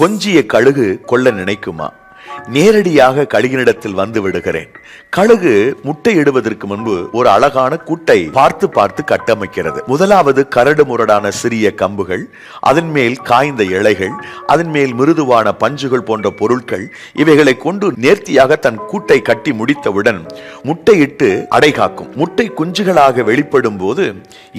கொஞ்சிய கழுகு கொள்ள நினைக்குமா? நேரடியாக கழுகினிடத்தில் வந்து விடுகிறேன். கழுகு முட்டை இடுவதற்கு முன்பு ஒரு அழகான கூட்டை பார்த்து பார்த்து கட்டமைக்கிறது. முதலாவது கரடு முரடான சிறிய கம்புகள் அதன் மேல் காய்ந்த இலைகள் அதன் மேல் மிருதுவான பஞ்சுகள் போன்ற பொருட்கள் இவைகளை கொண்டு நேர்த்தியாக தன் கூட்டை கட்டி முடித்தவுடன் முட்டையிட்டு அடைகாக்கும் முட்டை குஞ்சுகளாக வெளிப்படும் போது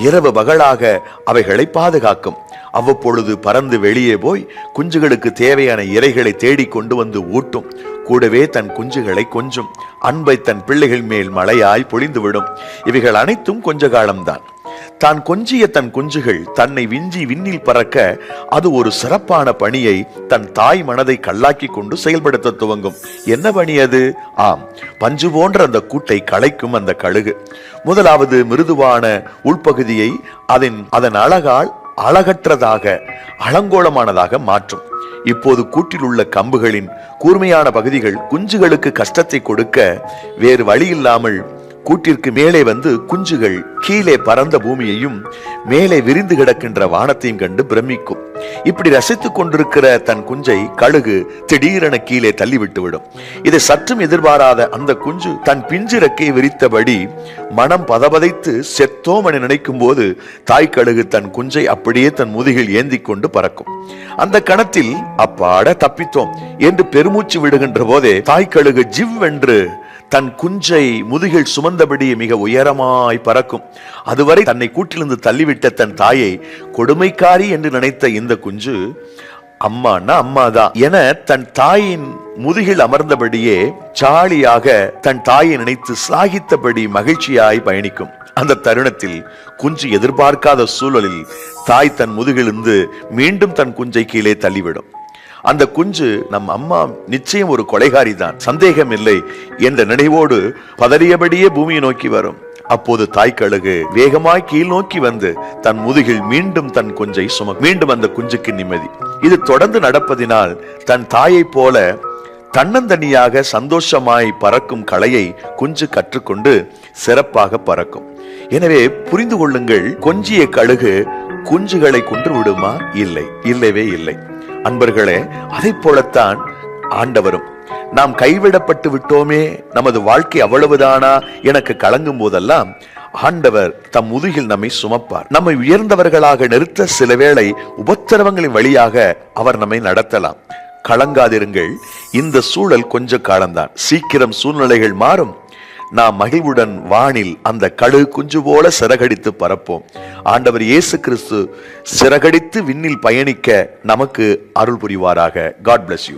இரவு பகலாக அவைகளை பாதுகாக்கும். அவ்வப்பொழுது பறந்து வெளியே போய் குஞ்சுகளுக்கு தேவையான இரைகளை தேடி கொண்டு வந்து ஊட்டும். கூடவே தன் குஞ்சுகளை கொஞ்சும். அன்பை தன் பிள்ளைகள் மேல் மழையாய் பொழிந்துவிடும். இவைகள் அனைத்தும் கொஞ்ச காலம்தான். தான் கொஞ்சிய தன் குஞ்சுகள் தன்னை விஞ்சி விண்ணில் பறக்க அது ஒரு சிறப்பான பணியை தன் தாய் மனதை கல்லாக்கி கொண்டு செயல்படுத்த துவங்கும். என்ன பணி அது? ஆம் பஞ்சு போன்ற அந்த கூட்டை களைக்கும் அந்த கழுகு. முதலாவது மிருதுவான உள்பகுதியை அதன் அதன் அழகால் அழகற்றதாக அலங்கோலமானதாக மாற்றும். இப்போது கூட்டில் உள்ள கம்புகளின் கூர்மையான பகுதிகள் குஞ்சுகளுக்கு கஷ்டத்தை கொடுக்க வேறு வழி இல்லாமல் கூட்டிற்கு மேலே வந்து குஞ்சுகள் கீழே பறந்த பூமியையும் மேலே விரிந்து கிடக்கின்ற வானத்தையும் கண்டு பிரமிக்கும். இப்படி ரசித்துக் கொண்டிருக்கிற தன் குஞ்சை கழுகு திடீரென கீழே தள்ளிவிட்டு விடும் இதை சற்றும் எதிர்பாராத அந்த குஞ்சு தன் பிஞ்சு ரெக்கையை விரித்தபடி மனம் பதபதைத்து செத்தோம் என நினைக்கும் போது தாய் கழுகு தன் குஞ்சை அப்படியே தன் முதுகில் ஏந்தி கொண்டு பறக்கும். அந்த கணத்தில் அப்பாட தப்பித்தோம் என்று பெருமூச்சு விடுகின்ற போதே தாய் கழுகு ஜிவ் என்று தன் குஞ்சை முதுகில் சுமந்தபடி மிக உயரமாய் பறக்கும். அதுவரை தன்னை கூட்டிலிருந்து தள்ளிவிட்ட தன் தாயை கொடுமைக்காரி என்று நினைத்த இந்த குஞ்சு அம்மானா அம்மாதான் என தன் தாயின் முதுகில் அமர்ந்தபடியே ஜாலியாக தன் தாயை நினைத்து சாகித்தபடி மகிழ்ச்சியாய் பயணிக்கும். அந்த தருணத்தில் குஞ்சு எதிர்பார்க்காத சூழலில் தாய் தன் முதுகிலிருந்து மீண்டும் தன் குஞ்சை கீழே தள்ளிவிடும். அந்த குஞ்சு நம் அம்மா நிச்சயம் ஒரு கொலைகாரி தான் சந்தேகம் இல்லை என்ற நினைவோடு பதறியபடியே பூமியை நோக்கி வரும். அப்போது தாய் கழுகு வேகமாய் கீழ் நோக்கி வந்து தன் முதுகில் மீண்டும் தன் குஞ்சை சும மீண்டும் அந்த குஞ்சுக்கு நிம்மதி. இது தொடர்ந்து நடப்பதினால் தன் தாயை போல தன்னந்தனியாக சந்தோஷமாய் பறக்கும் கலையை குஞ்சு கற்றுக்கொண்டு சிறப்பாக பறக்கும். எனவே புரிந்து கொள்ளுங்கள் கொஞ்சிய கழுகு குஞ்சுகளை கொன்று விடுமா? இல்லை. இல்லவே இல்லை. அன்பர்களே அதை போலத்தான் ஆண்டவரும். நாம் கைவிடப்பட்டு விட்டோமே நமது வாழ்க்கை அவ்வளவுதானா எனக்கு கலங்கும் போதெல்லாம் ஆண்டவர் தம் முதுகில் நம்மை சுமப்பார். நம்மை உயர்ந்தவர்களாக நிறுத்த சில வேளை உபத்திரவங்களின் வழியாக அவர் நம்மை நடத்தலாம். கலங்காதிருங்கள். இந்த சூழல் கொஞ்ச காலம்தான். சீக்கிரம் சூழ்நிலைகள் மாறும். நாம் மகிழ்வுடன் வானில் அந்த கழு குஞ்சு போல சிறகடித்து பறப்போம். ஆண்டவர் இயேசு கிறிஸ்து சிறகடித்து விண்ணில் பயணிக்க நமக்கு அருள் புரிவாராக. God bless you